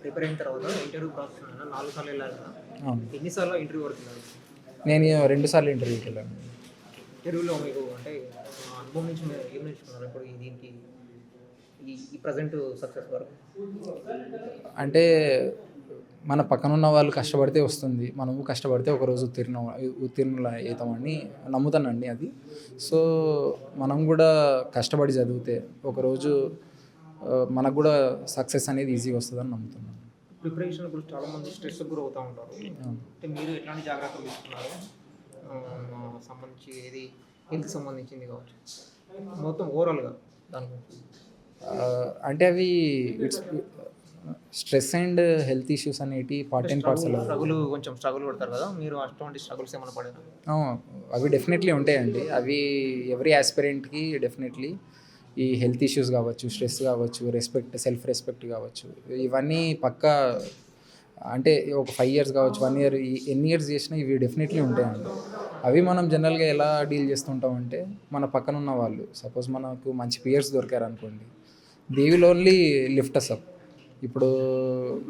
Prepare అయిన తర్వాత interview process నాలుగు సార్లు వెళ్ళాలి కదా. ఎన్నిసార్లు ఇంటర్వ్యూ వెళ్ళాలి నేను రెండు సార్లు ఇంటర్వ్యూకి వెళ్ళాను. ఇంటర్వ్యూలో మీకు అంటే అనుభవం నుంచి మీరు ఏం నేర్చుకున్నారు? ఇప్పుడు దీనికి ఈ ప్రజెంట్ సక్సెస్ వరకు. అంటే మన పక్కన ఉన్న వాళ్ళు కష్టపడితే వస్తుంది. మనము కష్టపడితే ఒకరోజు ఉత్తీర్ణ ఉత్తీర్ణులు అవుతామని నమ్ముతానండి అది. సో మనం కూడా కష్టపడి చదివితే ఒకరోజు మనకు కూడా సక్సెస్ అనేది ఈజీగా వస్తుందని నమ్ముతున్నాను. ప్రిపరేషన్ ఇప్పుడు చాలా మంది స్ట్రెస్ గురి అవుతూ ఉంటారు అంటే మీరు ఎట్లాంటి జాగ్రత్తలు తీసుకున్నారు? సంబంధించి ఏది హెల్త్ సంబంధించింది కావచ్చు. మొత్తం ఓవరాల్గా దాని గురించి అంటే అవి it's stress and health issues అనేటి పార్ట్ అండ్ పార్ట్స్ స్ట్రగుల్ కొంచెం స్ట్రగుల్ పడతారు కదా? మీరు అటువంటి స్ట్రగుల్స్ ఏమైనా పడారా అవి డెఫినెట్లీ ఉంటాయండి. అవి ఎవరీ ఆస్పిరెంట్కి డెఫినెట్లీ ఈ హెల్త్ ఇష్యూస్ కావచ్చు స్ట్రెస్ కావచ్చు రెస్పెక్ట్ సెల్ఫ్ రెస్పెక్ట్ కావచ్చు ఇవన్నీ పక్కా అంటే ఒక ఫైవ్ ఇయర్స్ కావచ్చు వన్ ఇయర్ ఎన్ని ఇయర్స్ చేసినా ఇవి డెఫినెట్లీ ఉంటాయండి. అవి మనం జనరల్గా ఎలా డీల్ చేస్తుంటామంటే మన పక్కన ఉన్న వాళ్ళు సపోజ్ మనకు మంచి పియర్స్ దొరికారు అనుకోండి they will only lift us up ఇప్పుడు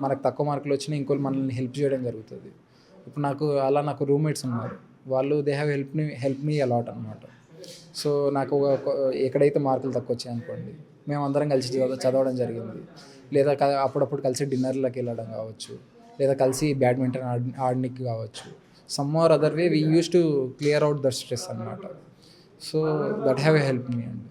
మనకు తక్కువ మార్కులు వచ్చినా ఇంకోళ్ళు మనల్ని హెల్ప్ చేయడం జరుగుతుంది. ఇప్పుడు నాకు అలా నాకు రూమ్మేట్స్ ఉన్నారు. వాళ్ళు they have help me help me a lot అనమాట సో నాకు ఒక ఎక్కడైతే మార్కులు తక్కువ వచ్చాయి అనుకోండి మేము అందరం కలిసి చదవడం జరిగింది. లేదా క- అప్పుడప్పుడు కలిసి డిన్నర్లకు వెళ్ళడం కావచ్చు లేదా కలిసి బ్యాడ్మింటన్ ఆడ ఆడనికి కావచ్చు. Some or other way we use to clear out the stress అనమాట so that have help me అండి.